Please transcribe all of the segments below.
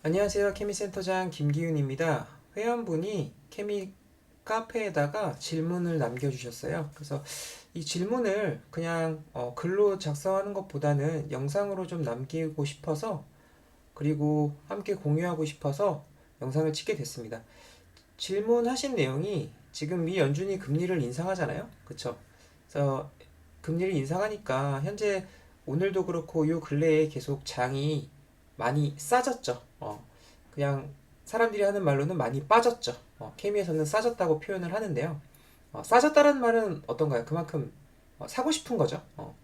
안녕하세요. 케미센터장 김기윤입니다. 회원분이 케미 카페에다가 질문을 남겨주셨어요. 그래서 이 질문을 그냥 어, 글로 작성하는 것보다는 영상으로 좀 남기고 싶어서 그리고 함께 공유하고 싶어서 영상을 찍게 됐습니다. 질문하신 내용이 지금 미 연준이 금리를 인상하잖아요. 그쵸? 그래서 금리를 인상하니까 현재 오늘도 그렇고 요 근래에 계속 장이 많이 싸졌죠. 어, 그냥 사람들이 하는 말로는 많이 빠졌죠. 어, 케미에서는 싸졌다고 표현을 하는데요. 어, 싸졌다는 말은 어떤가요? 그만큼 어, 사고 싶은 거죠. 어,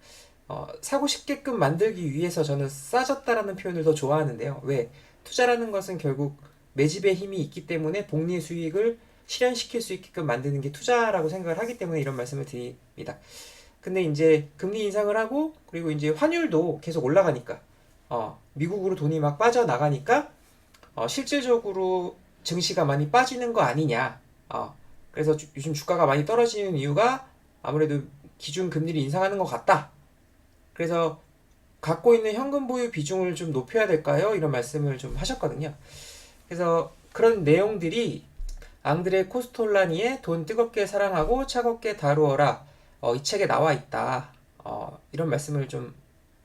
어, 사고 싶게끔 만들기 위해서 저는 싸졌다라는 표현을 더 좋아하는데요. 왜? 투자라는 것은 결국 매집의 힘이 있기 때문에 복리의 수익을 실현시킬 수 있게끔 만드는 게 투자라고 생각을 하기 때문에 이런 말씀을 드립니다. 근데 이제 금리 인상을 하고 그리고 이제 환율도 계속 올라가니까 어, 미국으로 돈이 막 빠져나가니까 어, 실질적으로 증시가 많이 빠지는 거 아니냐. 어, 그래서 주- 요즘 주가가 많이 떨어지는 이유가 아무래도 기준 금리를 인상하는 것 같다. 그래서 갖고 있는 현금 보유 비중을 좀 높여야 될까요? 이런 말씀을 좀 하셨거든요. 그래서 그런 내용들이 앙드레 코스톨라니의 돈 뜨겁게 사랑하고 차갑게 다루어라. 어, 이 책에 나와 있다. 어, 이런 말씀을 좀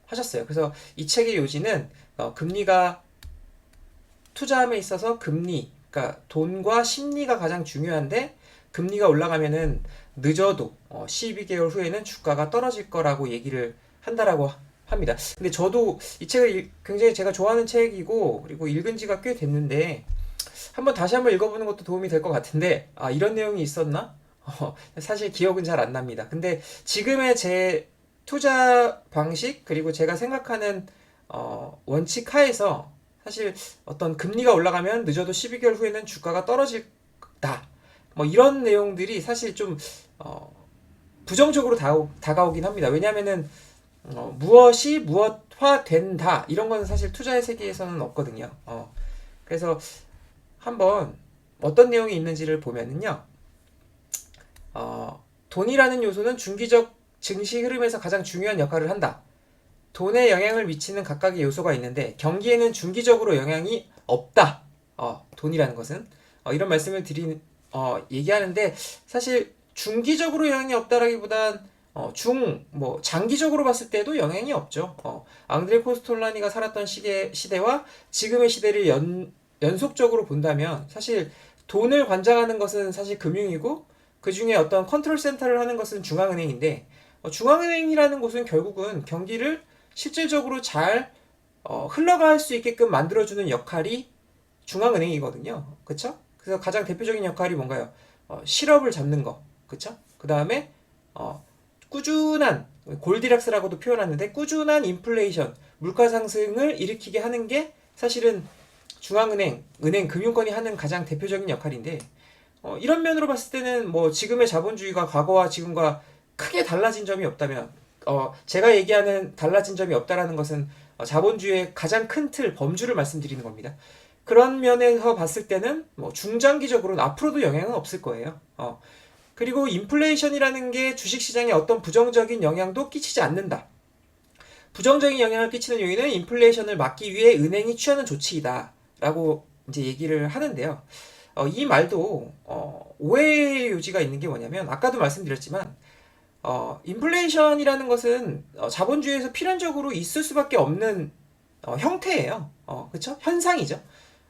하셨어요. 그래서 이 책의 요지는 어, 금리가 투자함에 있어서 금리, 그러니까 돈과 심리가 가장 중요한데 금리가 올라가면은 늦어도 어, 12개월 후에는 주가가 떨어질 거라고 얘기를 한다라고 하- 합니다. 근데 저도 이 책을 읽- 굉장히 제가 좋아하는 책이고 그리고 읽은 지가 꽤 됐는데 한번 다시 한번 읽어보는 것도 도움이 될 것 같은데 아 이런 내용이 있었나? 어, 사실 기억은 잘 안 납니다. 근데 지금의 제 투자 방식 그리고 제가 생각하는 어, 원칙 하에서 사실 어떤 금리가 올라가면 늦어도 12개월 후에는 주가가 떨어질다. 뭐 이런 내용들이 사실 좀 어, 부정적으로 다가오, 다가오긴 합니다. 왜냐하면은 어, 무엇이 무엇화 된다 이런 건 사실 투자의 세계에서는 없거든요. 어, 그래서 한번 어떤 내용이 있는지를 보면은요. 어, 돈이라는 요소는 중기적 증시 흐름에서 가장 중요한 역할을 한다. 돈에 영향을 미치는 각각의 요소가 있는데 경기에는 중기적으로 영향이 없다. 어, 돈이라는 것은 어, 이런 말씀을 드린 어, 얘기하는데 사실 중기적으로 영향이 없다라기보단 어, 중, 뭐, 장기적으로 봤을 때도 영향이 없죠. 어, 앙드레 코스톨라니가 살았던 시대, 시대와 지금의 시대를 연, 연속적으로 본다면 사실 돈을 관장하는 것은 사실 금융이고 그 중에 어떤 컨트롤 센터를 하는 것은 중앙은행인데 어, 중앙은행이라는 곳은 결국은 경기를 실질적으로 잘 어, 흘러갈 수 있게끔 만들어주는 역할이 중앙은행이거든요. 그쵸? 그래서 가장 대표적인 역할이 뭔가요? 어, 실업을 잡는 거. 그쵸? 그 다음에 어, 꾸준한 골디락스라고도 표현하는데 꾸준한 인플레이션, 물가 상승을 일으키게 하는 게 사실은 중앙은행, 은행, 금융권이 하는 가장 대표적인 역할인데 어, 이런 면으로 봤을 때는 뭐 지금의 자본주의가 과거와 지금과 크게 달라진 점이 없다면 어, 제가 얘기하는 달라진 점이 없다라는 것은 어, 자본주의의 가장 큰 틀, 범주를 말씀드리는 겁니다. 그런 면에서 봤을 때는 뭐 중장기적으로는 앞으로도 영향은 없을 거예요. 어, 그리고 인플레이션이라는 게 주식시장에 어떤 부정적인 영향도 끼치지 않는다. 부정적인 영향을 끼치는 요인은 인플레이션을 막기 위해 은행이 취하는 조치이다. 라고 이제 얘기를 하는데요. 어, 이 말도 어, 오해의 요지가 있는 게 뭐냐면 아까도 말씀드렸지만 어, 인플레이션이라는 것은 어, 자본주의에서 필연적으로 있을 수밖에 없는 어, 형태예요. 어, 그쵸? 현상이죠.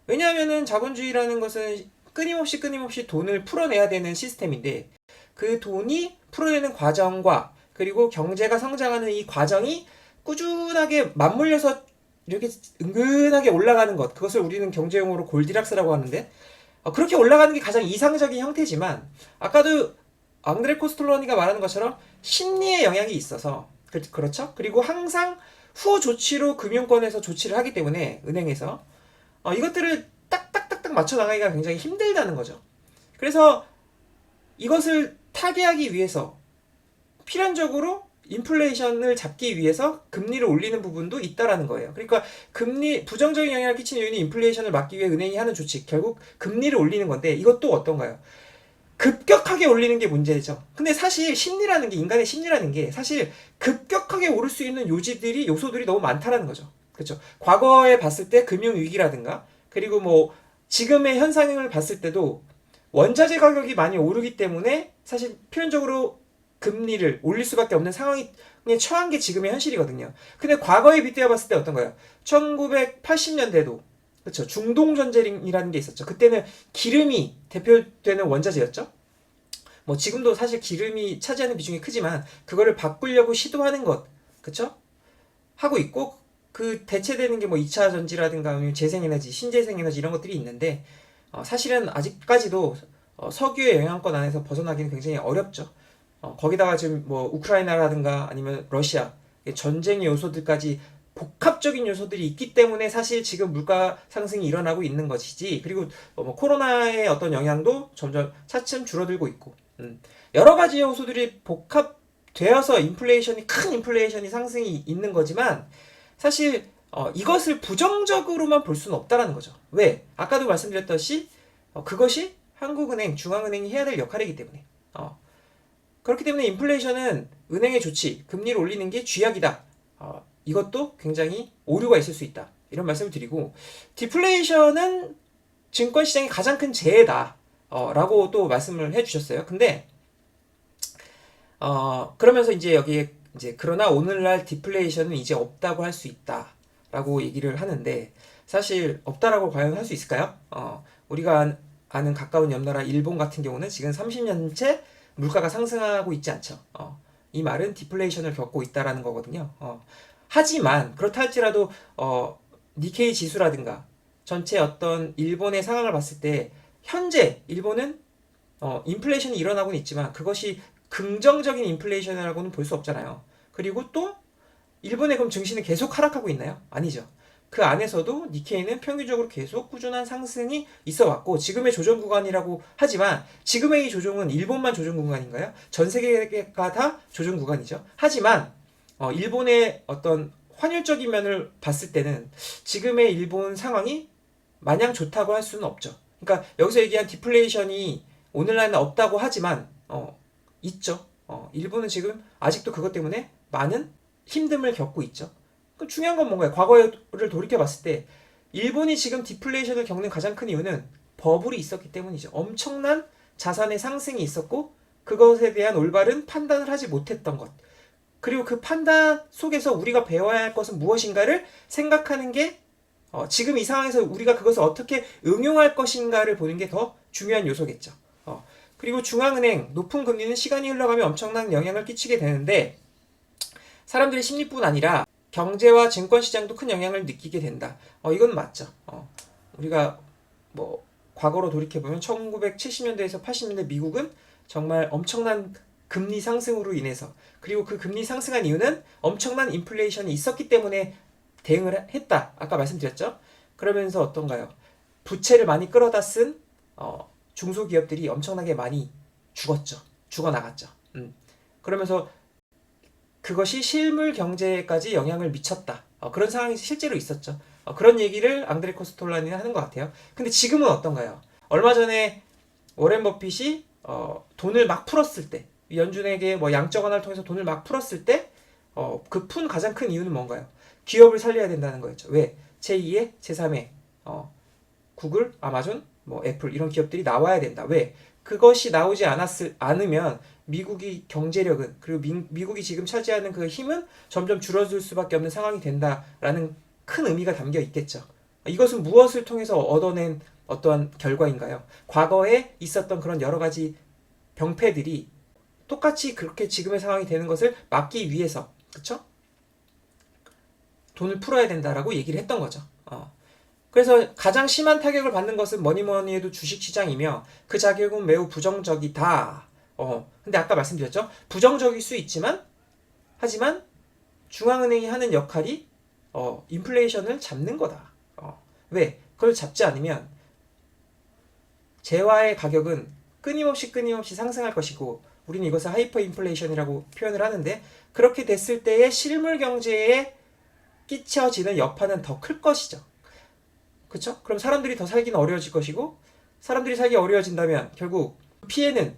왜냐하면은 자본주의라는 것은 끊임없이 끊임없이 돈을 풀어내야 되는 시스템인데 그 돈이 풀어내는 과정과 그리고 경제가 성장하는 이 과정이 꾸준하게 맞물려서 이렇게 은근하게 올라가는 것 그것을 우리는 경제용어로 골디락스라고 하는데 어, 그렇게 올라가는 게 가장 이상적인 형태지만 아까도 앙드레 코스톨로니가 말하는 것처럼 심리의 영향이 있어서 그, 그렇죠? 그리고 항상 후 조치로 금융권에서 조치를 하기 때문에 은행에서 어, 이것들을 딱딱딱딱 맞춰 나가기가 굉장히 힘들다는 거죠. 그래서 이것을 타개하기 위해서 필연적으로 인플레이션을 잡기 위해서 금리를 올리는 부분도 있다라는 거예요. 그러니까 금리 부정적인 영향을 끼치는 요인이 인플레이션을 막기 위해 은행이 하는 조치 결국 금리를 올리는 건데 이것도 어떤가요? 급격하게 올리는 게 문제죠. 근데 사실 심리라는 게 인간의 심리라는 게 사실 급격하게 오를 수 있는 요지들이 요소들이 너무 많다라는 거죠. 그렇죠? 과거에 봤을 때 금융 위기라든가 그리고 뭐 지금의 현상을 봤을 때도 원자재 가격이 많이 오르기 때문에 사실 필연적으로 금리를 올릴 수밖에 없는 상황이 처한 게 지금의 현실이거든요. 근데 과거에 빗대어 봤을 때 어떤가요? 1980년대도 그렇죠. 중동 전쟁이라는 게 있었죠. 그때는 기름이 대표되는 원자재였죠. 뭐 지금도 사실 기름이 차지하는 비중이 크지만 그거를 바꾸려고 시도하는 것, 그렇죠? 하고 있고 그 대체되는 게 뭐 2차 전지라든가 재생에너지, 신재생에너지 이런 것들이 있는데 어, 사실은 아직까지도 어, 석유의 영향권 안에서 벗어나기는 굉장히 어렵죠. 어, 거기다가 지금 뭐 우크라이나라든가 아니면 러시아 전쟁 요소들까지 복합적인 요소들이 있기 때문에 사실 지금 물가 상승이 일어나고 있는 것이지 그리고 어, 뭐 코로나의 어떤 영향도 점점 차츰 줄어들고 있고 음, 여러 가지 요소들이 복합되어서 인플레이션이 큰 인플레이션이 상승이 있는 거지만 사실 어, 이것을 부정적으로만 볼 수는 없다라는 거죠. 왜? 아까도 말씀드렸듯이 어, 그것이 한국은행, 중앙은행이 해야 될 역할이기 때문에. 어, 그렇기 때문에 인플레이션은 은행의 조치, 금리를 올리는 게 쥐약이다. 어, 이것도 굉장히 오류가 있을 수 있다. 이런 말씀을 드리고 디플레이션은 증권 시장의 가장 큰 재해다. 어, 라고 또 말씀을 해 주셨어요. 근데 어, 그러면서 이제 여기에 이제 그러나 오늘날 디플레이션은 이제 없다고 할 수 있다 라고 얘기를 하는데 사실 없다라고 과연 할 수 있을까요? 어, 우리가 아는 가까운 옆나라 일본 같은 경우는 지금 30년째 물가가 상승하고 있지 않죠. 어, 이 말은 디플레이션을 겪고 있다라는 거거든요. 어, 하지만 그렇다 할지라도 어, 니케이 지수라든가 전체 어떤 일본의 상황을 봤을 때 현재 일본은 어, 인플레이션이 일어나고는 있지만 그것이 긍정적인 인플레이션이라고는 볼 수 없잖아요. 그리고 또 일본의 그럼 증시는 계속 하락하고 있나요? 아니죠. 그 안에서도 니케이는 평균적으로 계속 꾸준한 상승이 있어 왔고 지금의 조정 구간이라고 하지만 지금의 이 조정은 일본만 조정 구간인가요? 전 세계가 다 조정 구간이죠. 하지만 어, 일본의 어떤 환율적인 면을 봤을 때는 지금의 일본 상황이 마냥 좋다고 할 수는 없죠. 그러니까 여기서 얘기한 디플레이션이 오늘날은 없다고 하지만 어, 있죠. 어, 일본은 지금 아직도 그것 때문에 많은 힘듦을 겪고 있죠. 그 중요한 건 뭔가요? 과거를 돌이켜 봤을 때 일본이 지금 디플레이션을 겪는 가장 큰 이유는 버블이 있었기 때문이죠. 엄청난 자산의 상승이 있었고 그것에 대한 올바른 판단을 하지 못했던 것. 그리고 그 판단 속에서 우리가 배워야 할 것은 무엇인가를 생각하는 게 어, 지금 이 상황에서 우리가 그것을 어떻게 응용할 것인가를 보는 게 더 중요한 요소겠죠. 어, 그리고 중앙은행 높은 금리는 시간이 흘러가면 엄청난 영향을 끼치게 되는데 사람들의 심리뿐 아니라 경제와 증권 시장도 큰 영향을 느끼게 된다. 어, 이건 맞죠. 어, 우리가 뭐 과거로 돌이켜 보면 1970년대에서 80년대 미국은 정말 엄청난 금리 상승으로 인해서 그리고 그 금리 상승한 이유는 엄청난 인플레이션이 있었기 때문에 대응을 했다. 아까 말씀드렸죠. 그러면서 어떤가요? 부채를 많이 끌어다 쓴 어, 중소기업들이 엄청나게 많이 죽었죠. 죽어 나갔죠. 음. 그러면서 그것이 실물 경제까지 영향을 미쳤다. 어, 그런 상황이 실제로 있었죠. 어, 그런 얘기를 앙드레 코스톨라니는 하는 것 같아요. 근데 지금은 어떤가요? 얼마 전에 워렌 버핏이 어, 돈을 막 풀었을 때 연준에게 뭐 양적 완화를 통해서 돈을 막 풀었을 때 어, 그 푼 가장 큰 이유는 뭔가요? 기업을 살려야 된다는 거였죠. 왜? 제2의, 제3의 어, 구글, 아마존, 뭐 애플 이런 기업들이 나와야 된다. 왜? 그것이 나오지 않았을 않으면 미국이 경제력은 그리고 미, 미국이 지금 차지하는 그 힘은 점점 줄어들 수밖에 없는 상황이 된다라는 큰 의미가 담겨 있겠죠. 이것은 무엇을 통해서 얻어낸 어떠한 결과인가요? 과거에 있었던 그런 여러 가지 병폐들이 똑같이 그렇게 지금의 상황이 되는 것을 막기 위해서 그쵸? 돈을 풀어야 된다라고 얘기를 했던 거죠. 어. 그래서 가장 심한 타격을 받는 것은 뭐니 뭐니 해도 주식시장이며 그 자격은 매우 부정적이다. 어. 근데 아까 말씀드렸죠? 부정적일 수 있지만 하지만 중앙은행이 하는 역할이 어, 인플레이션을 잡는 거다. 어. 왜? 그걸 잡지 않으면 재화의 가격은 끊임없이 끊임없이 상승할 것이고 우리는 이것을 하이퍼 인플레이션이라고 표현을 하는데 그렇게 됐을 때의 실물 경제에 끼쳐지는 여파는 더 클 것이죠. 그렇죠? 그럼 사람들이 더 살기는 어려워질 것이고 사람들이 살기 어려워진다면 결국 피해는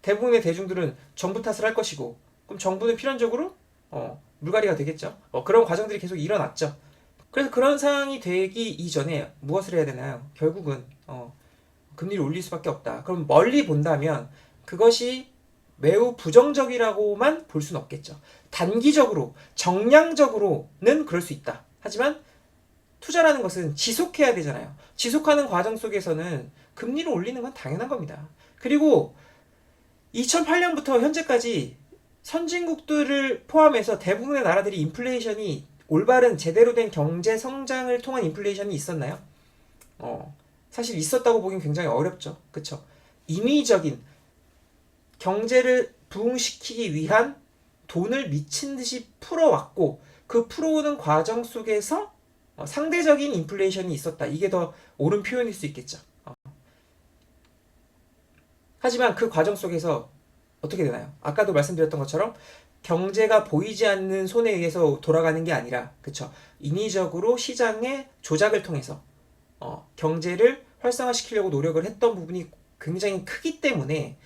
대부분의 대중들은 정부 탓을 할 것이고 그럼 정부는 필연적으로 어, 물갈이가 되겠죠. 어, 그런 과정들이 계속 일어났죠. 그래서 그런 상황이 되기 이전에 무엇을 해야 되나요? 결국은 어, 금리를 올릴 수밖에 없다. 그럼 멀리 본다면 그것이 매우 부정적이라고만 볼 수는 없겠죠. 단기적으로, 정량적으로는 그럴 수 있다. 하지만 투자라는 것은 지속해야 되잖아요. 지속하는 과정 속에서는 금리를 올리는 건 당연한 겁니다. 그리고 2008년부터 현재까지 선진국들을 포함해서 대부분의 나라들이 인플레이션이 올바른 제대로 된 경제 성장을 통한 인플레이션이 있었나요? 어, 사실 있었다고 보긴 굉장히 어렵죠. 그쵸? 임의적인 경제를 부흥시키기 위한 돈을 미친 듯이 풀어왔고 그 풀어오는 과정 속에서 어, 상대적인 인플레이션이 있었다. 이게 더 옳은 표현일 수 있겠죠. 어. 하지만 그 과정 속에서 어떻게 되나요? 아까도 말씀드렸던 것처럼 경제가 보이지 않는 손에 의해서 돌아가는 게 아니라 그쵸 인위적으로 시장의 조작을 통해서 어, 경제를 활성화시키려고 노력을 했던 부분이 굉장히 크기 때문에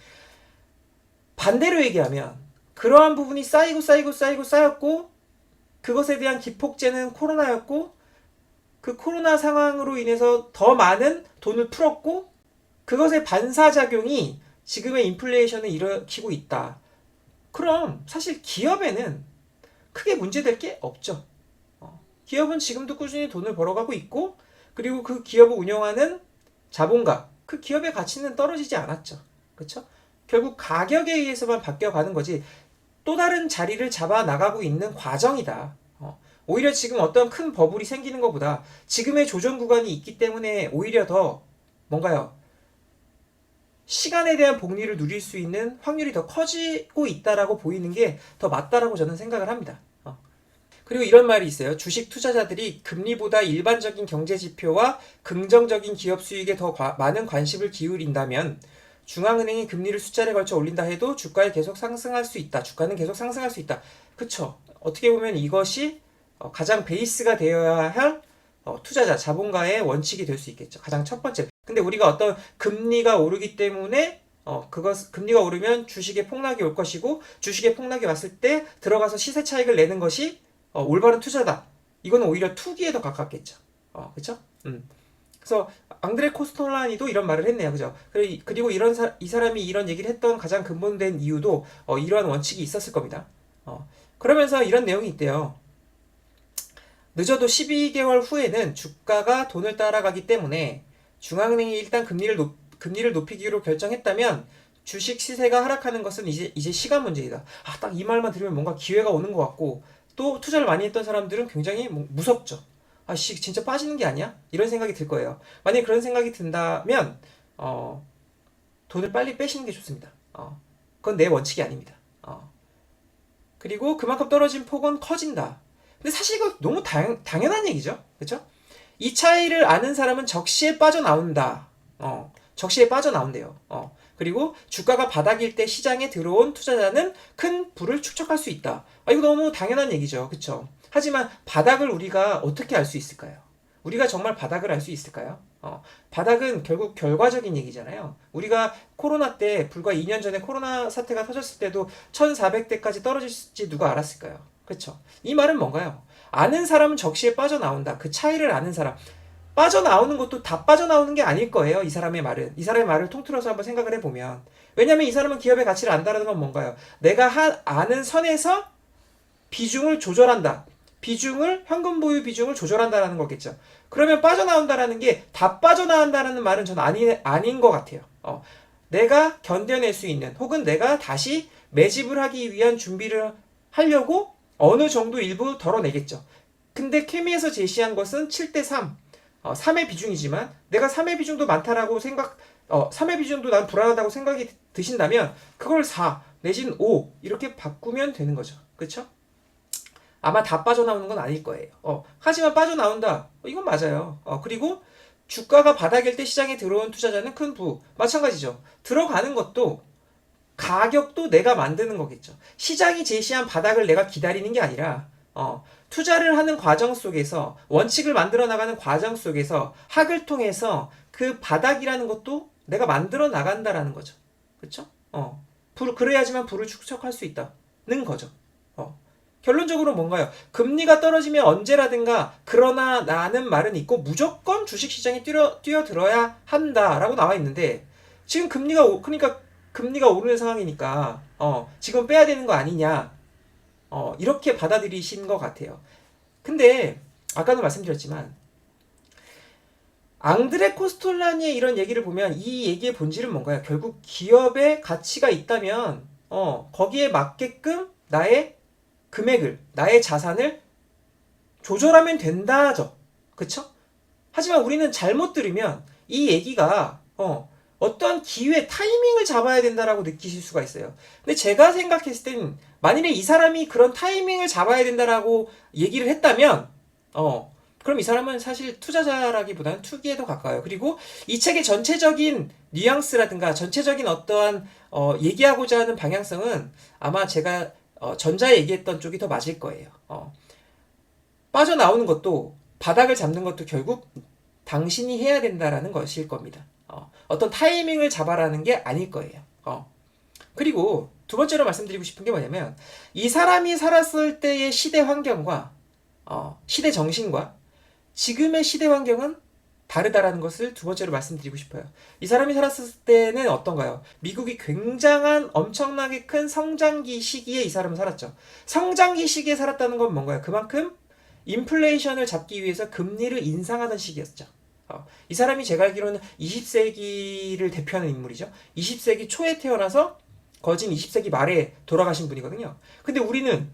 반대로 얘기하면 그러한 부분이 쌓이고 쌓이고 쌓이고 쌓였고 그것에 대한 기폭제는 코로나였고 그 코로나 상황으로 인해서 더 많은 돈을 풀었고 그것의 반사작용이 지금의 인플레이션을 일으키고 있다. 그럼 사실 기업에는 크게 문제될 게 없죠. 어, 기업은 지금도 꾸준히 돈을 벌어가고 있고 그리고 그 기업을 운영하는 자본가, 그 기업의 가치는 떨어지지 않았죠. 그렇죠? 결국 가격에 의해서만 바뀌어가는 거지 또 다른 자리를 잡아 나가고 있는 과정이다. 어, 오히려 지금 어떤 큰 버블이 생기는 것보다 지금의 조정 구간이 있기 때문에 오히려 더 뭔가요? 시간에 대한 복리를 누릴 수 있는 확률이 더 커지고 있다라고 보이는 게 더 맞다라고 저는 생각을 합니다. 어. 그리고 이런 말이 있어요. 주식 투자자들이 금리보다 일반적인 경제 지표와 긍정적인 기업 수익에 더 과- 많은 관심을 기울인다면 중앙은행이 금리를 숫자를 걸쳐 올린다 해도 주가에 계속 상승할 수 있다. 주가는 계속 상승할 수 있다. 그쵸? 어떻게 보면 이것이 어, 가장 베이스가 되어야 할 어, 투자자, 자본가의 원칙이 될 수 있겠죠. 가장 첫 번째. 근데 우리가 어떤 금리가 오르기 때문에 어, 그것, 금리가 오르면 주식의 폭락이 올 것이고, 주식의 폭락이 왔을 때 들어가서 시세 차익을 내는 것이 어, 올바른 투자다. 이거는 오히려 투기에 더 가깝겠죠. 어, 그쵸? 음. 그래서 앙드레 코스톨라니도 이런 말을 했네요. 그죠? 그리- 그리고 이런 사, 이 사람이 이런 얘기를 했던 가장 근본된 이유도 어, 이러한 원칙이 있었을 겁니다. 어, 그러면서 이런 내용이 있대요. 늦어도 12개월 후에는 주가가 돈을 따라가기 때문에 중앙은행이 일단 금리를 높, 금리를 높이기로 결정했다면 주식 시세가 하락하는 것은 이제 이제 시간 문제이다. 아, 딱 이 말만 들으면 뭔가 기회가 오는 것 같고 또 투자를 많이 했던 사람들은 굉장히 뭐- 무섭죠. 아, 씨, 진짜 빠지는 게 아니야? 이런 생각이 들 거예요. 만약에 그런 생각이 든다면 어, 돈을 빨리 빼시는 게 좋습니다. 어, 그건 내 원칙이 아닙니다. 어. 그리고 그만큼 떨어진 폭은 커진다. 근데 사실 이거 너무 당, 당연한 얘기죠. 그렇죠? 이 차이를 아는 사람은 적시에 빠져나온다. 어, 적시에 빠져나온대요. 어, 그리고 주가가 바닥일 때 시장에 들어온 투자자는 큰 부를 축적할 수 있다. 아, 이거 너무 당연한 얘기죠. 그쵸? 하지만 바닥을 우리가 어떻게 알 수 있을까요? 우리가 정말 바닥을 알 수 있을까요? 어, 바닥은 결국 결과적인 얘기잖아요. 우리가 코로나 때, 불과 2년 전에 코로나 사태가 터졌을 때도 1400대까지 떨어질지 누가 알았을까요? 그쵸? 이 말은 뭔가요? 아는 사람은 적시에 빠져나온다. 그 차이를 아는 사람. 빠져나오는 것도 다 빠져나오는 게 아닐 거예요. 이 사람의 말은. 이 사람의 말을 통틀어서 한번 생각을 해보면. 왜냐면 이 사람은 기업의 가치를 안다는 건 뭔가요? 내가 한, 아는 선에서 비중을 조절한다. 비중을, 현금 보유 비중을 조절한다라는 거겠죠. 그러면 빠져나온다라는 게 다 빠져나온다라는 말은 전 아니, 아닌 것 같아요. 어, 내가 견뎌낼 수 있는, 혹은 내가 다시 매집을 하기 위한 준비를 하려고 어느 정도 일부 덜어내겠죠. 근데 케미에서 제시한 것은 7대 3. 어, 3의 비중이지만 내가 3의 비중도 많다라고 생각, 어, 3의 비중도 난 불안하다고 생각이 드신다면 그걸 4 내지는 5 이렇게 바꾸면 되는 거죠. 그렇죠? 아마 다 빠져나오는 건 아닐 거예요. 어, 하지만 빠져나온다. 어, 이건 맞아요. 어, 그리고 주가가 바닥일 때 시장에 들어온 투자자는 큰 부. 마찬가지죠. 들어가는 것도 가격도 내가 만드는 거겠죠. 시장이 제시한 바닥을 내가 기다리는 게 아니라 어, 투자를 하는 과정 속에서 원칙을 만들어 나가는 과정 속에서 학을 통해서 그 바닥이라는 것도 내가 만들어 나간다라는 거죠. 그렇죠? 어. 불 그래야지만 불을 축적할 수 있다는 거죠. 어. 결론적으로 뭔가요? 금리가 떨어지면 언제라든가 그러나 나는 말은 있고 무조건 주식시장에 뛰어, 뛰어들어야 한다라고 나와 있는데 지금 금리가 오, 그러니까 금리가 오르는 상황이니까 어, 지금 빼야 되는 거 아니냐 어, 이렇게 받아들이신 것 같아요. 근데 아까도 말씀드렸지만 앙드레 코스톨라니의 이런 얘기를 보면 이 얘기의 본질은 뭔가요? 결국 기업의 가치가 있다면 어, 거기에 맞게끔 나의 금액을 나의 자산을 조절하면 된다죠. 그쵸? 하지만 우리는 잘못 들으면 이 얘기가 어, 어떠한 기회 타이밍을 잡아야 된다라고 느끼실 수가 있어요. 근데 제가 생각했을 땐 만일에 이 사람이 그런 타이밍을 잡아야 된다라고 얘기를 했다면 어 그럼 이 사람은 사실 투자자라기보다는 투기에 더 가까워요. 그리고 이 책의 전체적인 뉘앙스라든가 전체적인 어떠한 어, 얘기하고자 하는 방향성은 아마 제가 어, 전자 얘기했던 쪽이 더 맞을 거예요. 어. 빠져나오는 것도 바닥을 잡는 것도 결국 당신이 해야 된다라는 것일 겁니다. 어, 어떤 타이밍을 잡아라는 게 아닐 거예요. 어. 그리고 두 번째로 말씀드리고 싶은 게 뭐냐면 이 사람이 살았을 때의 시대 환경과 어, 시대 정신과 지금의 시대 환경은 다르다라는 것을 두 번째로 말씀드리고 싶어요. 이 사람이 살았을 때는 어떤가요? 미국이 굉장한 엄청나게 큰 성장기 시기에 이 사람은 살았죠. 성장기 시기에 살았다는 건 뭔가요? 그만큼 인플레이션을 잡기 위해서 금리를 인상하던 시기였죠. 어, 이 사람이 제가 알기로는 20세기를 대표하는 인물이죠. 20세기 초에 태어나서 거진 20세기 말에 돌아가신 분이거든요. 근데 우리는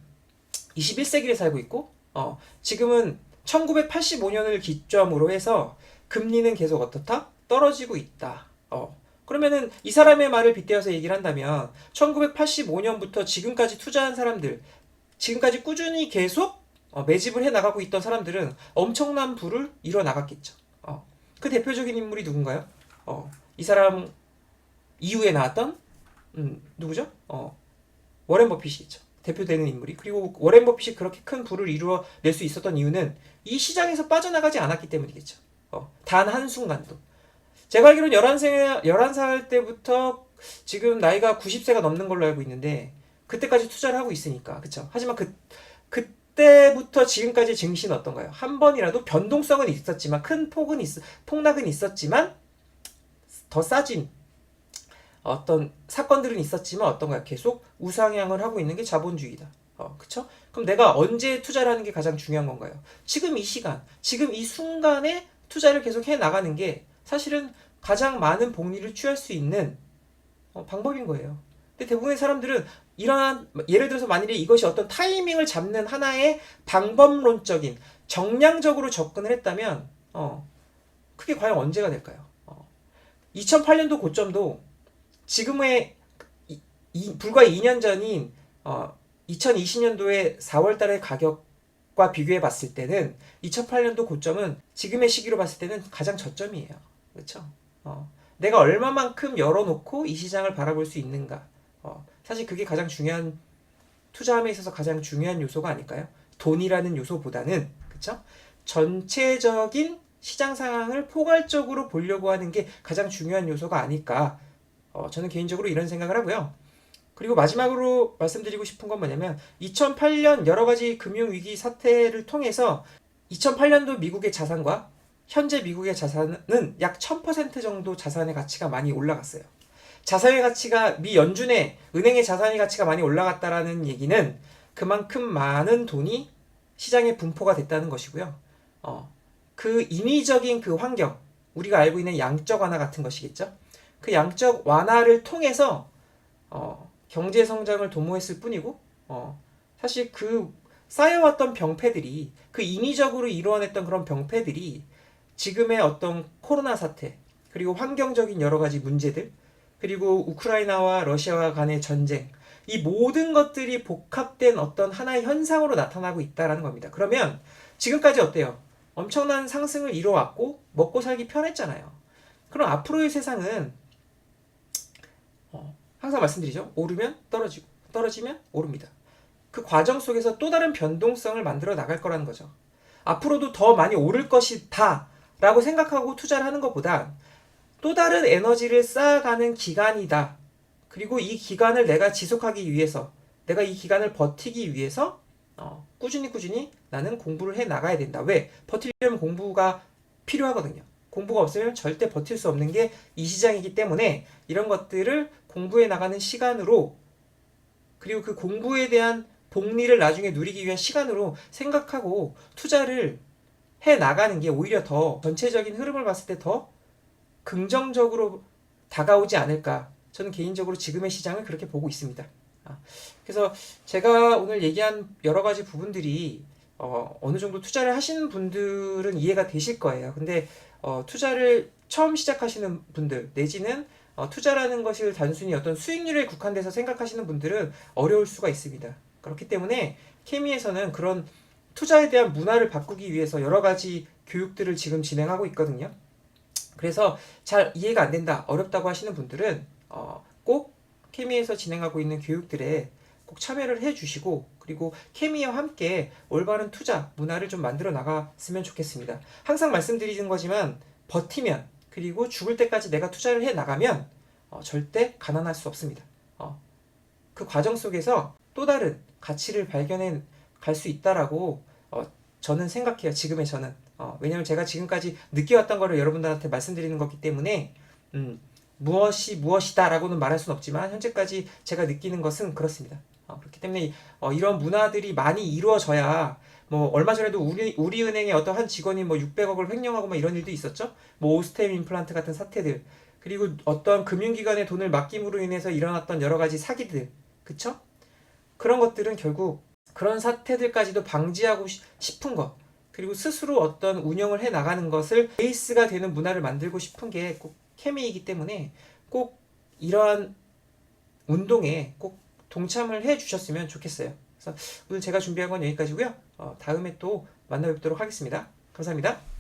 21세기를 살고 있고, 어, 지금은 1985년을 기점으로 해서 금리는 계속 어떻다? 떨어지고 있다. 어. 그러면은 이 사람의 말을 빗대어서 얘기를 한다면 1985년부터 지금까지 투자한 사람들, 지금까지 꾸준히 계속 어, 매집을 해 나가고 있던 사람들은 엄청난 부를 이뤄 나갔겠죠. 어. 그 대표적인 인물이 누군가요? 어. 이 사람 이후에 나왔던 음, 누구죠? 어. 워렌 버핏이겠죠. 대표되는 인물이. 그리고 워렌 버핏이 그렇게 큰 부를 이루어 낼 수 있었던 이유는 이 시장에서 빠져나가지 않았기 때문이겠죠. 어, 단 한순간도. 제가 알기로는 11살, 11살 때부터 지금 나이가 90세가 넘는 걸로 알고 있는데, 그때까지 투자를 하고 있으니까. 그쵸? 하지만 그, 그때부터 지금까지 증시는 어떤가요? 한 번이라도 변동성은 있었지만, 큰 폭은 있, 폭락은 있었지만, 더 싸진 어떤 사건들은 있었지만 어떤가요? 계속 우상향을 하고 있는 게 자본주의다. 어, 그쵸? 그럼 내가 언제 투자를 하는 게 가장 중요한 건가요? 지금 이 시간, 지금 이 순간에 투자를 계속 해 나가는 게 사실은 가장 많은 복리를 취할 수 있는 어, 방법인 거예요. 근데 대부분의 사람들은 이러한 예를 들어서 만일에 이것이 어떤 타이밍을 잡는 하나의 방법론적인 정량적으로 접근을 했다면 어, 그게 과연 언제가 될까요? 어, 2008년도 고점도 지금의 이, 이, 불과 2년 전인 어, 2020년도에 4월 달의 가격 과 비교해 봤을 때는 2008년도 고점은 지금의 시기로 봤을 때는 가장 저점이에요. 그렇죠? 어, 내가 얼마만큼 열어놓고 이 시장을 바라볼 수 있는가. 어, 사실 그게 가장 중요한 투자함에 있어서 가장 중요한 요소가 아닐까요? 돈이라는 요소보다는 그렇죠? 전체적인 시장 상황을 포괄적으로 보려고 하는 게 가장 중요한 요소가 아닐까. 어, 저는 개인적으로 이런 생각을 하고요. 그리고 마지막으로 말씀드리고 싶은 건 뭐냐면 2008년 여러 가지 금융 위기 사태를 통해서 2008년도 미국의 자산과 현재 미국의 자산은 약 1000% 정도 자산의 가치가 많이 올라갔어요. 자산의 가치가 미 연준의 은행의 자산의 가치가 많이 올라갔다라는 얘기는 그만큼 많은 돈이 시장에 분포가 됐다는 것이고요. 어, 그 인위적인 그 환경, 우리가 알고 있는 양적 완화 같은 것이겠죠. 그 양적 완화를 통해서 어, 경제 성장을 도모했을 뿐이고 어, 사실 그 쌓여왔던 병폐들이 그 인위적으로 이루어냈던 그런 병폐들이 지금의 어떤 코로나 사태 그리고 환경적인 여러 가지 문제들 그리고 우크라이나와 러시아와 간의 전쟁 이 모든 것들이 복합된 어떤 하나의 현상으로 나타나고 있다라는 겁니다. 그러면 지금까지 어때요? 엄청난 상승을 이뤄왔고 먹고 살기 편했잖아요. 그럼 앞으로의 세상은 어, 항상 말씀드리죠. 오르면 떨어지고 떨어지면 오릅니다. 그 과정 속에서 또 다른 변동성을 만들어 나갈 거라는 거죠. 앞으로도 더 많이 오를 것이다 라고 생각하고 투자를 하는 것보다 또 다른 에너지를 쌓아가는 기간이다. 그리고 이 기간을 내가 지속하기 위해서 내가 이 기간을 버티기 위해서 어, 꾸준히 꾸준히 나는 공부를 해 나가야 된다. 왜? 버티려면 공부가 필요하거든요. 공부가 없으면 절대 버틸 수 없는 게 이 시장이기 때문에 이런 것들을 공부해 나가는 시간으로 그리고 그 공부에 대한 복리를 나중에 누리기 위한 시간으로 생각하고 투자를 해 나가는 게 오히려 더 전체적인 흐름을 봤을 때 더 긍정적으로 다가오지 않을까. 저는 개인적으로 지금의 시장을 그렇게 보고 있습니다. 아, 그래서 제가 오늘 얘기한 여러 가지 부분들이 어, 어느 정도 투자를 하시는 분들은 이해가 되실 거예요. 근데 어, 투자를 처음 시작하시는 분들 내지는 어, 투자라는 것을 단순히 어떤 수익률에 국한돼서 생각하시는 분들은 어려울 수가 있습니다. 그렇기 때문에 케미에서는 그런 투자에 대한 문화를 바꾸기 위해서 여러 가지 교육들을 지금 진행하고 있거든요. 그래서 잘 이해가 안 된다, 어렵다고 하시는 분들은 어, 꼭 케미에서 진행하고 있는 교육들에 꼭 참여를 해주시고 그리고 케미와 함께 올바른 투자 문화를 좀 만들어 나갔으면 좋겠습니다. 항상 말씀드리는 거지만 버티면 그리고 죽을 때까지 내가 투자를 해 나가면 어, 절대 가난할 수 없습니다. 어, 그 과정 속에서 또 다른 가치를 발견해 갈 수 있다라고 어, 저는 생각해요. 지금의 저는. 어, 왜냐면 제가 지금까지 느껴왔던 거를 여러분들한테 말씀드리는 거기 때문에 음, 무엇이 무엇이다라고는 말할 수는 없지만 현재까지 제가 느끼는 것은 그렇습니다. 어, 그렇기 때문에 어, 이런 문화들이 많이 이루어져야 뭐 얼마 전에도 우리 우리은행의 어떤 한 직원이 뭐 600억을 횡령하고 뭐 이런 일도 있었죠. 뭐 오스템 임플란트 같은 사태들 그리고 어떤 금융기관에 돈을 맡김으로 인해서 일어났던 여러 가지 사기들 그쵸? 그런 것들은 결국 그런 사태들까지도 방지하고 시- 싶은 것 그리고 스스로 어떤 운영을 해 나가는 것을 베이스가 되는 문화를 만들고 싶은 게 꼭 케미이기 때문에 꼭 이러한 운동에 꼭 동참을 해 주셨으면 좋겠어요. 그래서 오늘 제가 준비한 건 여기까지고요. 어, 다음에 또 만나 뵙도록 하겠습니다. 감사합니다.